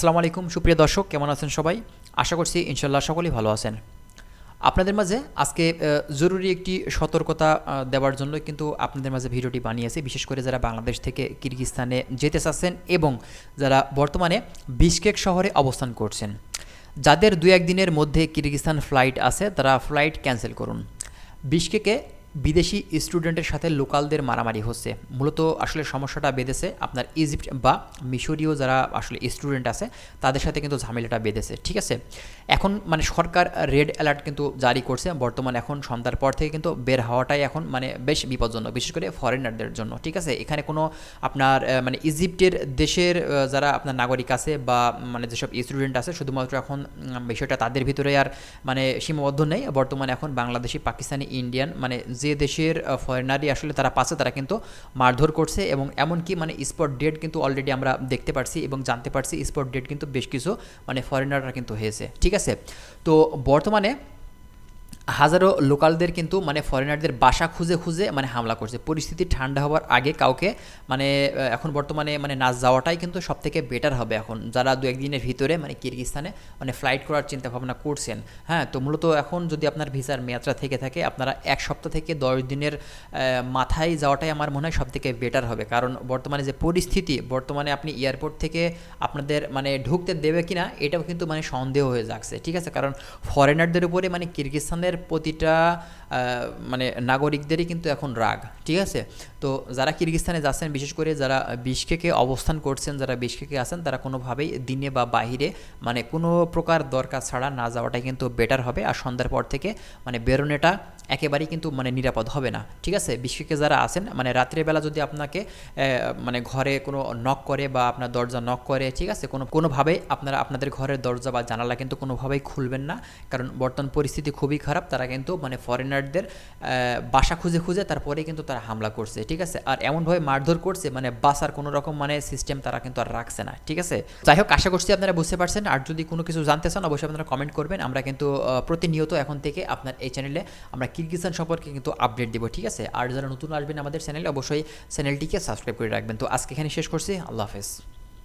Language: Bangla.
আসসালামু আলাইকুম, সুপ্রিয় দর্শক, কেমন আছেন সবাই? আশা করছি ইনশাল্লাহ সকলেই ভালো আছেন। আপনাদের মাঝে আজকে জরুরি একটি সতর্কতা দেওয়ার জন্য কিন্তু আপনাদের মাঝে ভিডিওটি বানিয়েছি বিশেষ করে যারা বাংলাদেশ থেকে কিরগিস্তানে যেতে চাচ্ছেন এবং যারা বর্তমানে বিশকেক শহরে অবস্থান করছেন। যাদের দু একদিনের মধ্যে কিরগিস্তান ফ্লাইট আছে, তারা ফ্লাইট ক্যান্সেল করুন। বিশকেকে বিদেশি স্টুডেন্টের সাথে লোকালদের মারামারি হচ্ছে। মূলত আসলে সমস্যাটা বেঁধেছে আপনার ইজিপ্ট বা মিশরীয় যারা আসলে স্টুডেন্ট আছে, তাদের সাথে কিন্তু ঝামেলাটা বেঁধেছে, ঠিক আছে? এখন মানে সরকার রেড অ্যালার্ট কিন্তু জারি করছে, বর্তমান এখন সন্ধ্যার পর থেকে কিন্তু বের হওয়াটাই এখন মানে বেশ বিপজ্জনক, বিশেষ করে ফরেনারদের জন্য, ঠিক আছে? এখানে কোনো আপনার মানে ইজিপ্টের দেশের যারা আপনার নাগরিক আছে বা মানে যেসব স্টুডেন্ট আছে, শুধুমাত্র এখন বিষয়টা তাদের ভিতরে আর মানে সীমাবদ্ধ নেই। বর্তমানে এখন বাংলাদেশি, পাকিস্তানি, ইন্ডিয়ান মানে যে দেশের ফরেনারই আসলে তারা পাচ্ছে, তারা কিন্তু মারধর করছে এবং এমনকি মানে স্পট ডেট কিন্তু অলরেডি আমরা দেখতে পারছি এবং জানতে পারছি স্পট ডেট কিন্তু বেশ কিছু মানে ফরেনাররা কিন্তু হয়েছে। ঠিক আছে? তো বর্তমানে হাজারো লোকালদের কিন্তু মানে ফরেনারদের বাসা খুঁজে খুঁজে মানে হামলা করছে। পরিস্থিতি ঠান্ডা হওয়ার আগে কাউকে মানে এখন বর্তমানে মানে না যাওয়াটাই কিন্তু সব থেকে বেটার হবে এখন। যারা দু একদিনের ভিতরে মানে কিরগিস্তানে মানে ফ্লাইট করার চিন্তা ভাবনা করছেন হ্যাঁ তো মূলত এখন যদি আপনার ভিসার মেয়াদটা থেকে থাকে, আপনারা এক সপ্তাহ থেকে দশ দিনের মাথায় যাওয়াটাই আমার মনে হয় সব থেকে বেটার হবে। কারণ বর্তমানে যে পরিস্থিতি, বর্তমানে আপনি এয়ারপোর্ট থেকে আপনাদের মানে ঢুকতে দেবে কিনা, এটাও কিন্তু মানে সন্দেহ হয়ে যাচ্ছে, ঠিক আছে? কারণ ফরেনারদের উপরে মানে কিরগিস্তানের প্রতিটা মানে নাগরিকদেরই কিন্তু এখন রাগ ঠিক আছে? তো যারা কিরগিস্তানে যাচ্ছেন, বিশেষ করে যারা বিশকেকে অবস্থান করছেন, যারা বিশকেকে আছেন, তারা কোনোভাবেই দিনে বা বাহিরে মানে কোনো প্রকার দরকার ছাড়া না যাওয়াটাই কিন্তু বেটার হবে। আর সন্ধ্যার পর থেকে মানে বেরোনোটা একেবারেই কিন্তু মানে নিরাপদ হবে না। ঠিক আছে? বিশ্বকে যারা আছেন মানে রাত্রেবেলা যদি আপনাকে মানে ঘরে কোনো নক করে বা আপনার দরজা নক করে, ঠিক আছে? কোনো, কোনোভাবেই আপনারা, আপনাদের ঘরের দরজা বা জানালা কিন্তু কোনোভাবেই খুলবেন না। কারণ বর্তমান পরিস্থিতি খুবই খারাপ। তারা কিন্তু মানে ফরেনারদের বাসা খুঁজে খুঁজে তারপরেই কিন্তু তারা হামলা করছে। ঠিক আছে? আর এমনভাবে মারধর করছে মানে বাসার কোনো রকম মানে সিস্টেম তারা কিন্তু আর রাখছে না, ঠিক আছে? যাই হোক, আশা করছি আপনারা বুঝতে পারছেন। আর যদি কোনো কিছু জানতে চান, অবশ্যই আপনারা কমেন্ট করবেন। আমরা কিন্তু প্রতিনিয়ত এখন থেকে আপনার এই চ্যানেলে আমরা কিরগিজান সম্পর্কে কিন্তু আপডেট দেবো, ঠিক আছে? আর যারা নতুন আসবেন আমাদের চ্যানেলে অবশ্যই চ্যানেলটিকে সাবস্ক্রাইব করে রাখবেন। তো আজকে এখানে শেষ করছি। আল্লাহ হাফেজ।